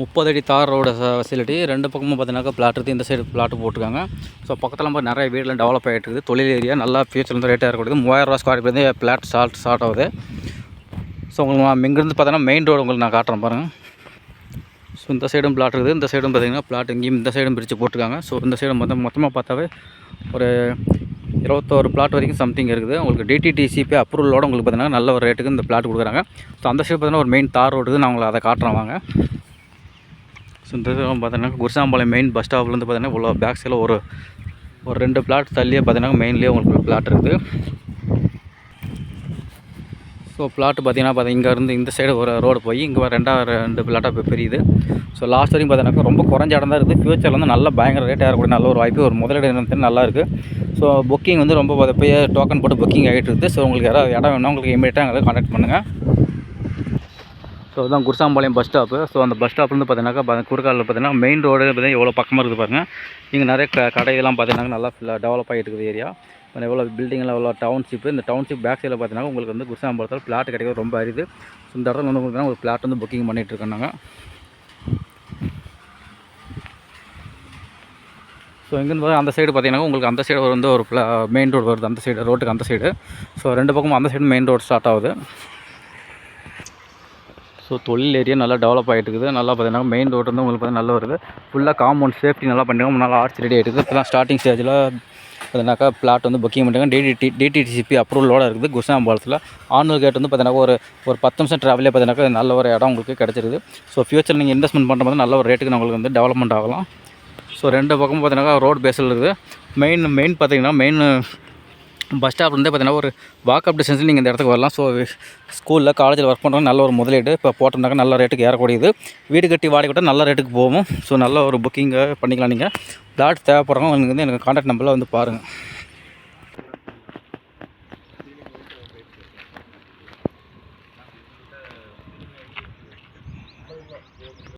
முப்பது அடி தார் ரோடு ஃபெசிலிட்டி ரெண்டு பக்கமும் பார்த்தீங்கன்னாக்கா பிளாட் இருக்குது. இந்த சைடு பிளாட் போட்டிருக்காங்க. ஸோ பக்கத்தில் நிறைய வீடுலாம் டெவலப் ஆகிட்டு இருக்குது. தொழில் ஏரியா நல்லா ஃபியூச்சர் வந்து ரேட்டாக இருக்கக்கூடியது மூவாயிரம் ரூபா square feet plot start start ஆகுது. ஸோ உங்களுக்கு நான் இங்கேருந்து பார்த்தோன்னா மெயின் ரோடு உங்களுக்கு நான் காட்டுறேன் பாருங்கள் ஸோ இந்த சைடும் பிளாட் இருக்குது. இந்த சைடும் பார்த்திங்கன்னா பிளாட் இங்கேயும் இந்த சைடும் பிரித்து போட்டிருக்காங்க. ஸோ இந்த சைடும் மொத்தம் மொத்தமாக பார்த்தாவே ஒரு இருபத்தோரு பிளாட் வரைக்கும் சம்திங் இருக்குது. உங்களுக்கு டிடிடிசிபி அப்ரூவலோட உங்களுக்கு பார்த்தீங்கன்னா நல்ல ஒரு ரேட்டுக்கு இந்த பிளாட் கொடுக்குறாங்க. ஸோ அந்த சைடு பார்த்தீங்கன்னா ஒரு மெயின் தார் ரோடு நான் உங்களுக்கு அதை காட்டுறேன் வாங்க. ஸோ இந்த பார்த்தீங்கன்னா குருசாம்பாளையம் மெயின் பஸ் ஸ்டாப்லேருந்து பார்த்தீங்கன்னா இவ்வளோ பேக் சைடில் ஒரு ஒரு ரெண்டு பிளாட் தள்ளியே பார்த்தீங்கன்னா மெயின்லேயே உங்களுக்கு பிளாட் இருக்குது ஸோ பிளாட் பார்த்தீங்கன்னா பார்த்தி இங்கேருந்து இந்த சைடு ஒரு ரோடு போய் இங்கே ரெண்டாவது ரெண்டு பிளாட்டாக இப்போ பெரியுது. ஸோ லாஸ்ட் வரைக்கும் பார்த்தீங்கன்னா ரொம்ப குறைஞ்ச இடம் தான் இருக்குது ஃபியூச்சரில் வந்து நல்ல பயங்கர ரேட்டாக ஏறக்கூடிய நல்ல ஒரு வாய்ப்பு ஒரு முதலீடு இருந்து நல்லா இருக்குது ஸோ புக்கிங் வந்து ரொம்ப பார்த்து டோக்கன் போட்டு புக்கிங் ஆகிட்டு இருக்குது ஸோ உங்களுக்கு யாராவது இடம் வேணும் உங்களுக்கு இமீடியட்டாக எங்களுக்கு கான்டாக்ட் பண்ணுங்கள் ஸோ அதுதான் குருசாம்பாளையம் பஸ் ஸ்டாப்பு ஸோ அந்த பஸ் ஸ்டாப்லேருந்து பார்த்தீங்கன்னாக்கா குறுக்காலில் பார்த்தீங்கன்னா மெயின் ரோடு பார்த்தீங்கன்னா எவ்வளோ பக்கமாக இருக்குது பாருங்கள் இங்கே நிறைய க கடைகள்லாம் பார்த்தீங்கன்னா நல்லா ஃபுல்லாக டெவலப் ஆகிட்டு இருக்குது ஏரியா எவ்வளோ பில்டிங்கில் எவ்வளோ டவுன்ஷிப்பு இந்த டவுன்ஷிப் பேக் சைடில் பார்த்தீங்கன்னா உங்களுக்கு வந்து குருசாம்பாளத்தில் பிளாட் கிடைக்கிறது ரொம்ப அரிது. ஸோ இந்த இடத்துல வந்து உங்களுக்கு ஒரு பிளாட் வந்து புக்கிங் பண்ணிகிட்டு இருக்கோம் நாங்கள் ஸோ இங்கேருந்து அந்த சைடு பார்த்தீங்கன்னா உங்களுக்கு அந்த சைடு வந்து ஒரு மெயின் ரோடு வருது. அந்த சைடு ரோட்டுக்கு அந்த சைடு ஸோ ரெண்டு பக்கமும் அந்த சைடு மெயின் ரோடு ஸ்டார்ட் ஆகுது. ஸோ தொழில் ஏரியா நல்லா டெவலப் ஆகிட்டு இருக்குது நல்லா பார்த்தீங்கன்னா மெயின் ரோடு வந்து உங்களுக்கு பார்த்தீங்கன்னா நல்லா வருது. ஃபுல்லாக காம்பவுண்ட் சேஃப்டி நல்லா பண்ணிட்டாங்க நல்லா ஆர்ட்ஸ் ரெடி ஆகிட்டு இருக்குது இப்போ ஸ்டார்டிங் ஸ்டேஜில் பார்த்தீங்கன்னாக்கா பிளாட் வந்து புக்கிங் பண்ணிட்டாங்க டிடிடி டிடிசிபி அப்ரூவலோட இருக்குது. குசாம்பாளத்தில் ஆனூர் கேட் வந்து பார்த்தீங்கன்னா ஒரு ஒரு பத்து நிமிஷம் ட்ராவலே பார்த்தீங்கன்னாக்கா நல்ல ஒரு இடம் உங்களுக்கு கிடச்சிருது ஸோ ஃபியூச்சர் நீங்கள் இன்வெஸ்ட்மெண்ட் பண்ணுற மாதிரி நல்ல ஒரு ரேட்டுக்கு உங்களுக்கு வந்து டெவலப்மெண்ட் ஆகலாம். ஸோ ரெண்டு பக்கமும் பார்த்தீங்கன்னா ரோடு பேஸில் இருக்குது. மெயின் மெயின் பார்த்தீங்கன்னா மெயின் பஸ் ஸ்டாப்லேருந்து பார்த்தீங்கன்னா ஒரு வாக்கப் டிஸ்டன்ஸில் நீங்கள் இந்த இடத்துக்கு வரலாம். ஸோ ஸ்கூலில் காலேஜில் ஒர்க் பண்ணுறவங்க நல்ல ஒரு முதலீடு இப்போ போட்டிருந்தாக்க நல்ல ரேட்டுக்கு ஏறக்கூடியது. வீடு கட்டி வாடகை விட்டால் நல்ல ரேட்டுக்கு போகும் ஸோ நல்ல ஒரு புக்கிங்கை பண்ணிக்கலாம் நீங்கள் பிளாட் தேவைப்படுறவங்க வந்து எனக்கு கான்டாக்ட் நம்பரில் வந்து பாருங்கள்